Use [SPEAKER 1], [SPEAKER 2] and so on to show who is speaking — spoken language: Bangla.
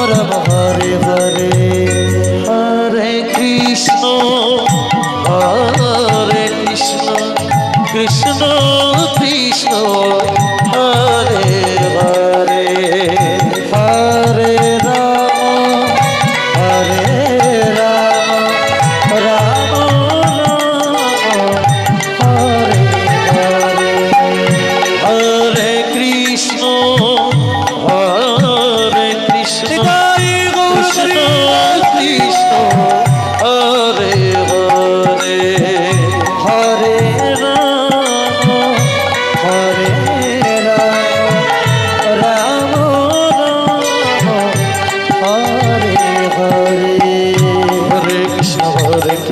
[SPEAKER 1] রাম রাম হরে হরে
[SPEAKER 2] হরে